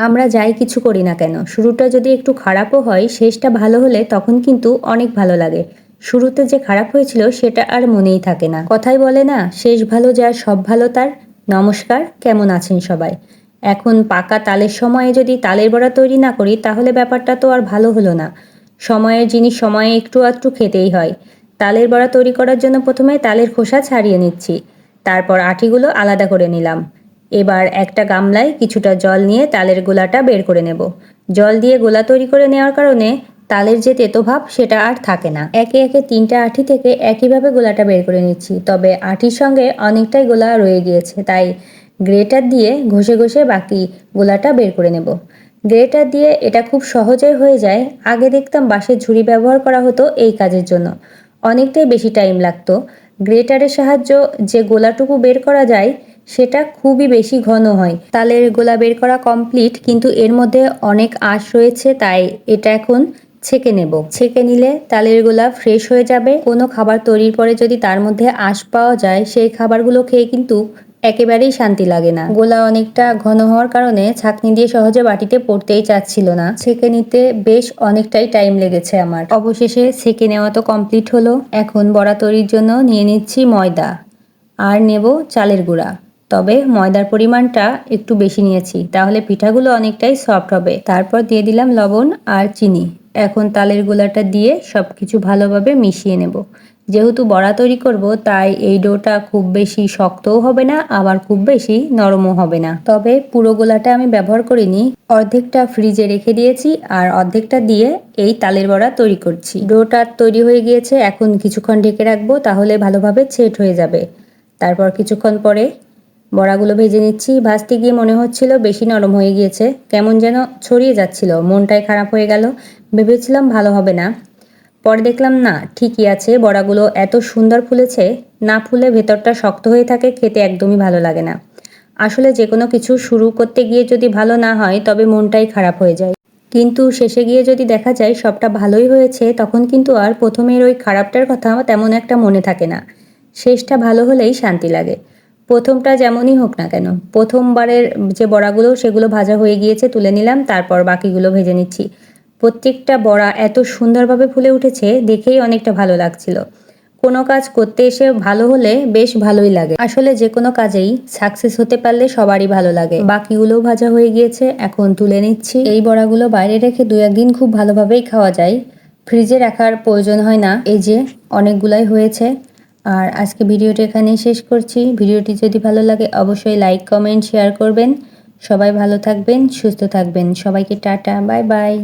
আমরা যাই কিছু করি না কেন। শুরুটা যদি একটু খারাপও হয়, শেষটা ভালো হলে তখন কিন্তু অনেক ভালো লাগে। শুরুতে যে খারাপ হয়েছিল, সেটা আর মনেই থাকে না। কথাই বলে না, শেষ ভালো যার, সব ভালো তার। নমস্কার, কেমন আছেন সবাই? এখন পাকা তালের সময়ে যদি তালের বড়া তৈরি না করি, তাহলে ব্যাপারটা তো আর ভালো হলো না। সময়ের জিনিস সময়ে একটু আধটু খেতেই হয়। তালের বড়া তৈরি করার জন্য প্রথমে তালের খোসা ছাড়িয়ে নিচ্ছি। তারপর আঠিগুলো আলাদা করে নিলাম। এবার একটা গামলায় কিছুটা জল নিয়ে তালের গোলাটা বের করে নেব। জল দিয়ে গোলা তৈরি করে নেওয়ার কারণে তালের যে তেতো ভাব সেটা আর থাকে না। একে একে তিনটা আঠি থেকে একইভাবে গোলাটা বের করে নিচ্ছি, তবে আঠির সঙ্গে অনেকটাই গোলা রয়ে গিয়েছে, তাই গ্রেটার দিয়ে ঘষে ঘষে বাকি গোলাটা বের করে নেব। গ্রেটার দিয়ে এটা খুব সহজে হয়ে যায়। আগে দেখতাম বাঁশের ঝুড়ি ব্যবহার করা হতো এই কাজের জন্য। অনেকটাই বেশি টাইম লাগতো। গ্রেটারের সাহায্য যে গোলাটুকু বের করা যায় সেটা খুবই বেশি ঘন হয়। তালের গোলা বের করা কমপ্লিট কিন্তু এর মধ্যে অনেক আঁশ রয়েছে, তাই এটা এখন ছেঁকে নেব। ছেঁকে নিলে তালের গোলা ফ্রেশ হয়ে যাবে। কোনো খাবার তৈরির পরে যদি তার মধ্যে আঁশ পাওয়া যায়, সেই খাবারগুলো খেয়ে কিন্তু একেবারেই শান্তি লাগে না। গোলা অনেকটা ঘন হওয়ার কারণে ছাঁকনি দিয়ে সহজে বাটিতে পড়তেই চাচ্ছিল না। ছেঁকে নিতে বেশ অনেকটাই টাইম লেগেছে আমার। অবশেষে ছেঁকে নেওয়া তো কমপ্লিট হলো। এখন বড়া তৈরির জন্য নিয়ে নিচ্ছি ময়দা। আর নেব চালের গুঁড়া। তবে ময়দার পরিমাণটা একটু বেশি নিয়েছি। তাহলে পিঠাগুলো অনেকটাই সফট হবে। তারপর দিয়ে দিলাম লবণ আর চিনি। এখন তালের গোলাটা দিয়ে সব কিছু ভালোভাবে মিশিয়ে নেব। যেহেতু বড়া তৈরি করব, তাই এই ডোটা খুব বেশি শক্তও হবে না, আবার খুব বেশি নরমও হবে না। তবে পুরো গোলাটা আমি ব্যবহার করিনি। অর্ধেকটা ফ্রিজে রেখে দিয়েছি আর অর্ধেকটা দিয়ে এই তালের বড়া তৈরি করছি। ডোটা তৈরি হয়ে গিয়েছে, এখন কিছুক্ষণ ঢেকে রাখব, তাহলে ভালোভাবে ছেট হয়ে যাবে। তারপর কিছুক্ষণ পরে বড়াগুলো ভেজে নিচ্ছি। ভাজতে গিয়ে মনে হচ্ছিল বেশি নরম হয়ে গিয়েছে। কেমন যেন ছড়িয়ে যাচ্ছিল। মনটাই খারাপ হয়ে গেল। ভেবেছিলাম ভালো হবে না। পরে দেখলাম, না, ঠিকই আছে। বড়াগুলো এত সুন্দর ফুলেছে, না ফুলে ভেতরটা শক্ত হয়ে থাকে, খেতে একদমই ভালো লাগে না। আসলে যে কোনো কিছু শুরু করতে গিয়ে যদি ভালো না হয়, তবে মনটাই খারাপ হয়ে যায়। কিন্তু শেষে গিয়ে যদি দেখা যায় সবটা ভালোই হয়েছে, তখন কিন্তু আর প্রথমের ওই খারাপটার কথা তেমন একটা মনে থাকে না। শেষটা ভালো হলেই শান্তি লাগে। প্রথমটা যেমনই হোক না কেন, প্রথমবারের যে বড়াগুলো সেগুলো ভাজা হয়ে গিয়েছে, তুলে নিলাম, তারপর বাকিগুলো ভেজে নিচ্ছি। প্রত্যেকটা বড়া এত সুন্দরভাবে ফুলে উঠেছে, দেখেই অনেকটা ভালো লাগছিল। কোনো কাজ করতে এসে ভালো হলে বেশ ভালোই লাগে। আসলে যে কোনো কাজেই সাকসেস হতে পারলে সবারই ভালো লাগে। বাকিগুলোও ভাজা হয়ে গিয়েছে, এখন তুলে নিচ্ছি। এই বড়াগুলো বাইরে রেখে দু একদিন খুব ভালোভাবেই খাওয়া যায়। ফ্রিজে রাখার প্রয়োজন হয় না। এই যে অনেকগুলাই হয়েছে। আর আজকে ভিডিওটি এখানেই শেষ করছি। ভিডিওটি যদি ভালো লাগে, অবশ্যই লাইক কমেন্ট শেয়ার করবেন। সবাই ভালো থাকবেন, সুস্থ থাকবেন। সবাইকে টাটা বাই বাই